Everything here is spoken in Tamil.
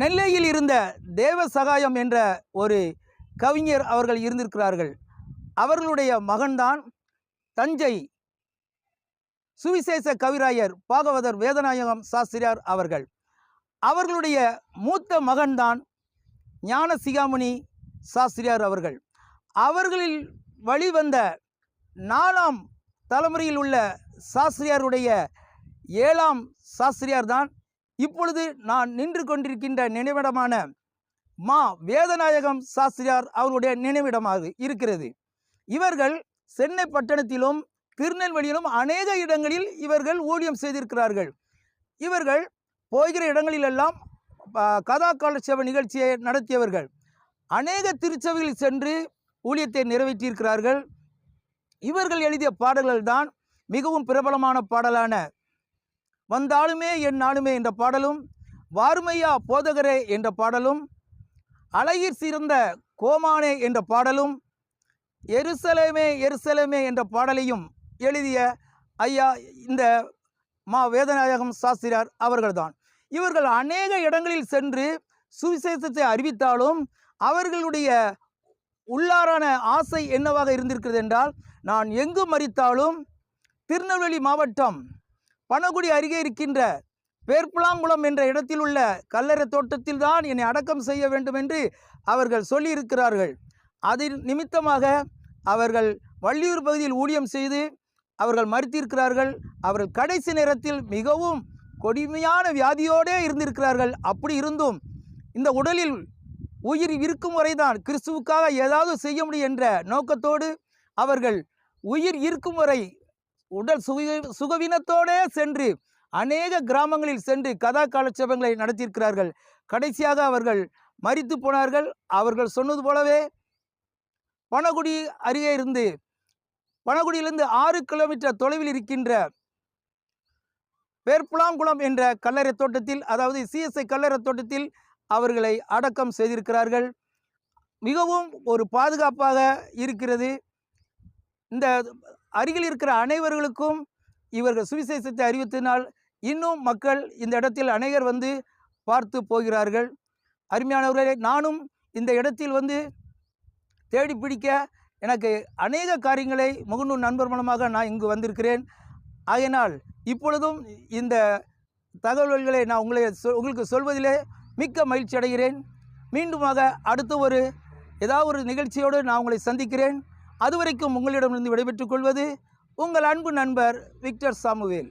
நெல்லையில் இருந்த தேவ சகாயம் என்ற ஒரு கவிஞர் அவர்கள் இருந்திருக்கிறார்கள். அவர்களுடைய மகன்தான் தஞ்சை சுவிசேஷ கவிராயர் பாகவதர் வேதநாயகம் சாஸ்திரியார் அவர்கள். அவர்களுடைய மூத்த மகன்தான் ஞான சிகாமணி சாஸ்திரியார் அவர்கள். அவர்களில் வழிவந்த நாலாம் தலைமுறையில் உள்ள சாஸ்திரியாருடைய ஏழாம் சாஸ்திரியார் தான் இப்பொழுது நான் நின்று கொண்டிருக்கின்ற நினைவிடமான மா வேதநாயகம் சாஸ்திரியார் அவருடைய நினைவிடமாக இருக்கிறது. இவர்கள் சென்னை பட்டணத்திலும் திருநெல்வேலியிலும் அநேக இடங்களில் இவர்கள் ஊழியம் செய்திருக்கிறார்கள். இவர்கள் போகிற இடங்களிலெல்லாம் கதா காலட்சேப நிகழ்ச்சியை நடத்தியவர்கள். அநேக திருச்சபையில் சென்று ஊழியத்தை நிறைவேற்றியிருக்கிறார்கள். இவர்கள் எழுதிய பாடல்கள் தான் மிகவும் பிரபலமான பாடலான வந்தாலுமே என் நாளுமே என்ற பாடலும் வாருமையா போதகரே என்ற பாடலும் அழகிற் சிறந்த கோமானே என்ற பாடலும் எருசலேமே எருசலேமே என்ற பாடலையும் எழுதிய ஐயா இந்த மா வேதநாயகம் சாஸ்திரியார் அவர்கள்தான். இவர்கள் அநேக இடங்களில் சென்று சுவிசேஷத்தை அறிவித்தாலும் அவர்களுடைய உள்ளாரான ஆசை என்னவாக இருந்திருக்கிறது என்றால் நான் எங்கு மறித்தாலும் திருநெல்வேலி மாவட்டம் பனகுடி அருகே இருக்கின்ற பேர்ப்புலாங்குளம் என்ற இடத்தில் உள்ள கல்லறை தோட்டத்தில் தான் என்னை அடக்கம் செய்ய வேண்டும் என்று அவர்கள் சொல்லியிருக்கிறார்கள். அதில் நிமித்தமாக அவர்கள் வள்ளியூர் பகுதியில் ஊழியம் செய்து அவர்கள் மறுத்திருக்கிறார்கள். அவர்கள் கடைசி நேரத்தில் மிகவும் கொடுமையான வியாதியோடே இருந்திருக்கிறார்கள். அப்படி இருந்தும் இந்த உடலில் உயிர் இருக்கும் வரைதான் கிறிஸ்துவுக்காக ஏதாவது செய்ய முடியும் என்ற நோக்கத்தோடு அவர்கள் உயிர் இருக்கும் வரை உடல் சுக சுகவீனத்தோடே சென்று அநேக கிராமங்களில் சென்று கதா காலட்சேபங்களை நடத்தியிருக்கிறார்கள். கடைசியாக அவர்கள் மறித்து போனார்கள். அவர்கள் சொன்னது போலவே பனகுடி அருகே இருந்து பனகுடியிலிருந்து ஆறு கிலோமீட்டர் தொலைவில் இருக்கின்ற பேர்ப்புலாங்குளம் என்ற கல்லறை தோட்டத்தில் அதாவது சிஎஸ்ஐ கல்லறை தோட்டத்தில் அவர்களை அடக்கம் செய்திருக்கிறார்கள். மிகவும் ஒரு பாதுகாப்பாக இருக்கிறது. இந்த அருகில் இருக்கிற அனைவர்களுக்கும் இவர்கள் சுவிசேஷத்தை அறிவித்தினால் இன்னும் மக்கள் இந்த இடத்தில் அநேகர் வந்து பார்த்து போகிறார்கள். அருமையானவர்களே நானும் இந்த இடத்தில் வந்து தேடி பிடிக்க எனக்கு அநேக காரியங்களை முகநூல் நண்பர் மூலமாக நான் இங்கு வந்திருக்கிறேன். ஆகையினால் இப்பொழுதும் இந்த தகவல்களை நான் உங்களை சொ- உங்களுக்கு சொல்வதிலே மிக்க மகிழ்ச்சி அடைகிறேன் மீண்டுமாக அடுத்த ஒரு ஏதாவது ஒரு நிகழ்ச்சியோடு நான் உங்களை சந்திக்கிறேன். அதுவரைக்கும் உங்களிடமிருந்து விடைபெற்றுக் கொள்வது உங்கள் அன்பு நண்பர் விக்டர் சாமுவேல்.